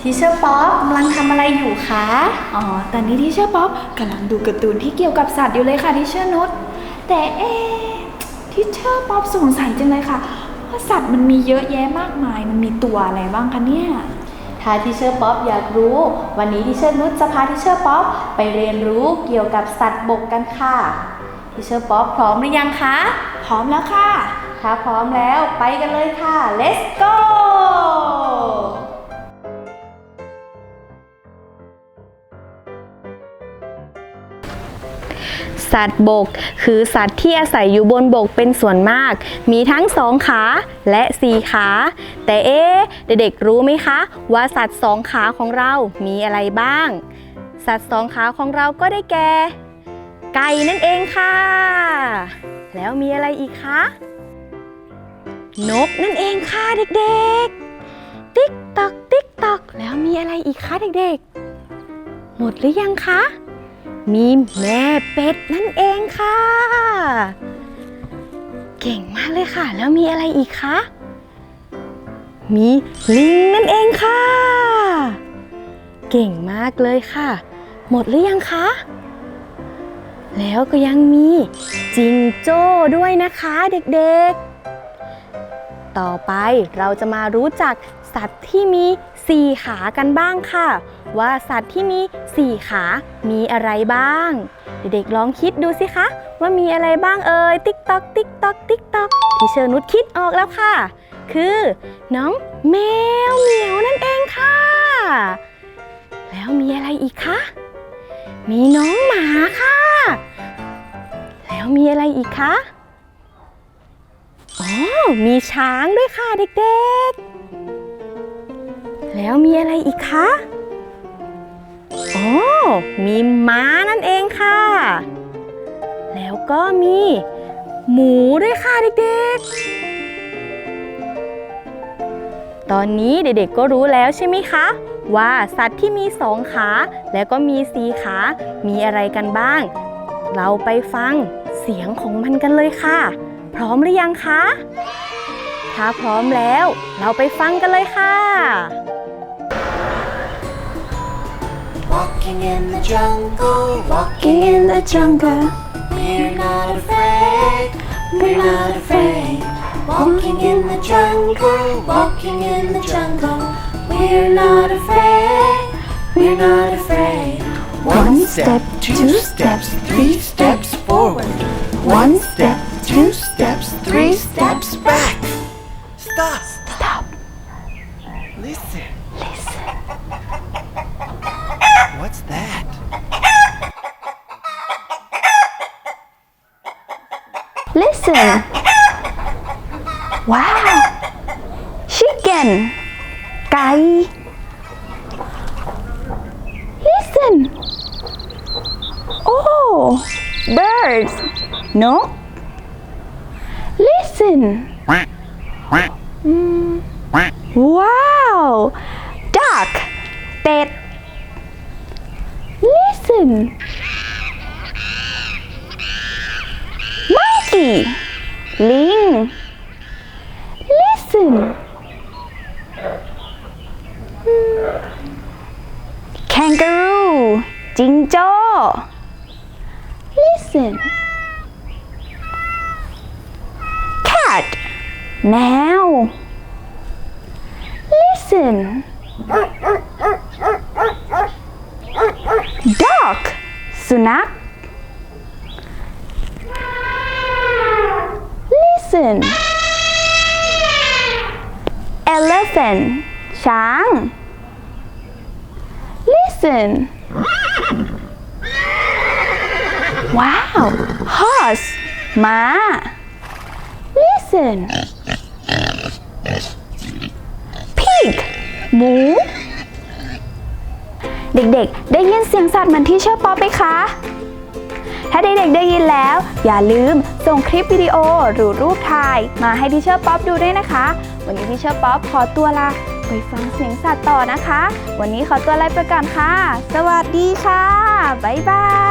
ทีเชอร์ป๊อปกำลังทำอะไรอยู่คะ อ๋อ ตอนนี้ที่เชอร์ป๊อปกำลังดูการ์ตูนที่เกี่ยวกับสัตว์อยู่เลยค่ะที่เชอร์นุชแต่เอ๊ะที่เชอร์ป๊อปสงสัยจังเลยค่ะว่าสัตว์มันมีเยอะแยะมากมาย มันมีตัวอะไรบ้างคะเนี่ย ถ้าทีเชอร์ป๊อปอยากรู้ วันนี้ทีเชอร์นุชจะพาทีเชอร์ป๊อปไปเรียนรู้เกี่ยวกับสัตว์บกกันค่ะทีเชอร์ป๊อปพร้อมหรือยังคะ พร้อมแล้วค่ะ ถ้าพร้อมแล้วไปกันเลยค่ะ let's go สัตว์บก คือสัตว์ที่อาศัยอยู่บนบกเป็นส่วนมาก มีทั้งสองขาและสี่ขา แต่เอ๊ะเด็กๆรู้ไหมคะ ว่าสัตว์สองขาของเรามีอะไรบ้าง สัตว์สองขาของเราก็ได้แก่ ไก่นั่นเองค่ะ แล้วมีอะไรอีกคะ นกนั่นเองค่ะเด็กๆ ติ๊กตอกติ๊กตอกแล้วมีอะไรอีกคะเด็กๆ หมดหรือยังคะ มีแม่เป็ดนั่นเองค่ะ เก่งมากเลยค่ะ แล้วมีอะไรอีกคะ มีลิงนั่นเองค่ะ เก่งมากเลยค่ะ หมดหรือยังคะ แล้วก็ยังมีจิงโจ้ด้วยนะคะเด็กๆ ต่อไป เราจะมารู้จักสัตว์ที่มีสี่ขากันบ้างค่ะ ว่าสัตว์ที่มีสี่ขามีอะไรบ้าง เด็กๆลองคิดดูสิคะ ว่ามีอะไรบ้างเอ่ยติ๊กตอกติ๊กตอกติ๊กตอกที่เชอร์นุชคิดออกแล้วค่ะ คือน้องแมวเหมียวนั่นเองค่ะ แล้วมีอะไรอีกคะมีน้องหมาค่ะ แล้วมีอะไรอีกคะ อ๋อมีช้างด้วยค่ะเด็กๆ แล้วมีอะไรอีกคะอ๋อมีม้านั่นเองค่ะ แล้วก็มี หมูด้วยค่ะเด็กๆ ตอนนี้เด็กๆก็รู้แล้วใช่ไหมคะ ว่าสัตว์ที่มีสองขา แล้วก็มีสี่ขา มีอะไรกันบ้าง เราไปฟังเสียงของมันกันเลยค่ะ พร้อมหรือยังคะ ถ้าพร้อมแล้ว เราไปฟังกันเลยค่ะ Walking in the jungle, walking Walking in the jungle We're not afraid, we're not afraid. Walking in the jungle, walking in the jungle. We're not afraid, we're not afraid. One step, two steps, three steps forward. One step, Listen Wow Chicken ไก่ Listen Oh Birds นก Listen Wow Duck เป็ด Listen Monkey ลิง Listen Kangaroo จิงโจ้ Listen Cat แมว Listen Dog สุนัข Listen Elephant ช้าง Listen Wow Horse ม้า Listen Pig หมู เด็กๆ ได้ยินเสียงสัตว์เหมือนที่เชอร์ป๊อปไหมคะ ถ้าเด็กๆได้ยินแล้ว อย่าลืมส่งคลิปวิดีโอหรือรูปถ่าย มาให้ทิเชอร์ป๊อปดูด้วยนะคะ วันนี้ทิเชอร์ป๊อปขอตัวลาไปฟังเสียงสัตว์ต่อนะคะ วันนี้ขอตัวลาไปก่อนค่ะ สวัสดีค่ะ บ๊ายบาย